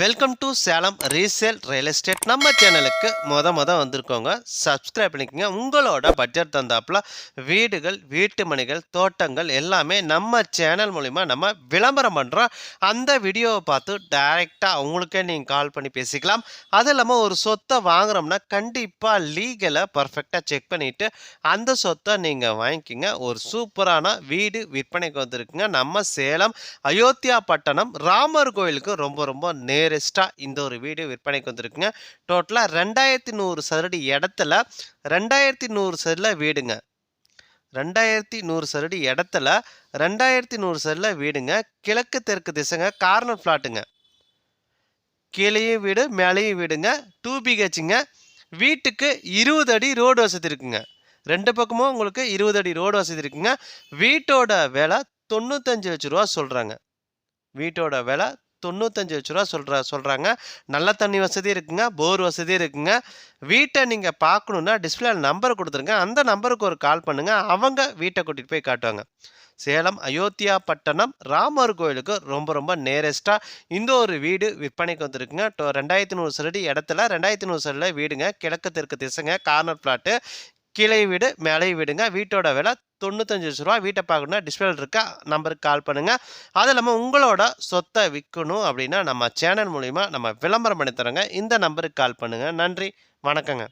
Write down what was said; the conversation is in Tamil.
Welcome to Salem resale real estate நம்ம சேனலுக்கு மொத மொதல் வந்திருக்கோங்க. சப்ஸ்கிரைப் பண்ணிக்கோங்க. உங்களோட பட்ஜெட் தந்தாப்புல வீடுகள் வீட்டு மனைகள் தோட்டங்கள் எல்லாமே நம்ம சேனல் மூலிமா நம்ம விளம்பரம் பண்ணுறோம் அந்த வீடியோவை பார்த்து டைரெக்டாக அவங்களுக்கே நீங்கள் கால் பண்ணி பேசிக்கலாம். அது இல்லாமல் ஒரு சொத்தை வாங்குறோம்னா கண்டிப்பாக லீகலை பர்ஃபெக்டாக செக் பண்ணிவிட்டு அந்த சொத்தை நீங்கள் வாங்கிக்கிங்க. ஒரு சூப்பரான வீடு விற்பனைக்கு வந்திருக்குங்க. நம்ம சேலம் அயோத்தியா பட்டணம் ராமர் கோயிலுக்கு ரொம்ப ரொம்ப நேரஸ்ட்டாக இந்த ஒரு வீடு விற்பனைக்கு வந்திருக்குங்க. டோட்டலாக ரெண்டாயிரத்தி நூறு சதுரடி இடத்துல ரெண்டாயிரத்தி நூறு சதுரில் வீடுங்க. ரெண்டாயிரத்தி நூறு சதுரடி இடத்துல ரெண்டாயிரத்தி நூறு சதுரில் வீடுங்க. கிழக்கு தெற்கு திசைங்க கார்னர் ஃப்ளாட்டுங்க கீழேயும் வீடு மேலேயும் வீடுங்க. டூ பிஹெச்சுங்க வீட்டுக்கு இருபது அடி ரோடு வசதி இருக்குங்க. ரெண்டு பக்கமும் உங்களுக்கு இருபது அடி ரோடு வசதி இருக்குங்க. வீட்டோட விலை தொண்ணூத்தஞ்சு லட்ச ரூபா சொல்கிறாங்க வீட்டோட விலை தொண்ணூத்தஞ்சு லட்ச ரூபா சொல்கிற சொல்கிறாங்க நல்ல தண்ணி வசதி இருக்குங்க போர் வசதி இருக்குங்க. வீட்டை நீங்கள் பார்க்கணுன்னா டிஸ்பிளே நம்பர் கொடுத்துருங்க. அந்த நம்பருக்கு ஒரு கால் பண்ணுங்கள் அவங்க வீட்டை கூட்டிகிட்டு போய் காட்டுவாங்க. சேலம் அயோத்தியா பட்டணம் ராமர் கோயிலுக்கு ரொம்ப ரொம்ப நேரஸ்ட்டாக இந்த ஒரு வீடு விற்பனைக்கு வந்திருக்குங்க. டோ ரெண்டாயிரத்தி நூறு சரடி இடத்துல ரெண்டாயிரத்தி நூறு சரடியில் வீடுங்க. கிழக்கு தெற்கு திசைங்க கார்னர் பிளாட்டு கீழே வீடு மேலே வீடுங்க. வீட்டோட விலை தொண்ணூத்தஞ்சு லட்ச ரூபா வீட்டை பார்க்கணுன்னா டிஸ்பிளே இருக்க நம்பருக்கு கால் பண்ணுங்கள் அது இல்லாமல் உங்களோட சொத்தை விற்கணும் அப்படின்னா நம்ம சேனல் மூலிமா நம்ம விளம்பரம் பண்ணி தரோங்க இந்த நம்பருக்கு கால் பண்ணுங்கள் நன்றி. வணக்கங்க.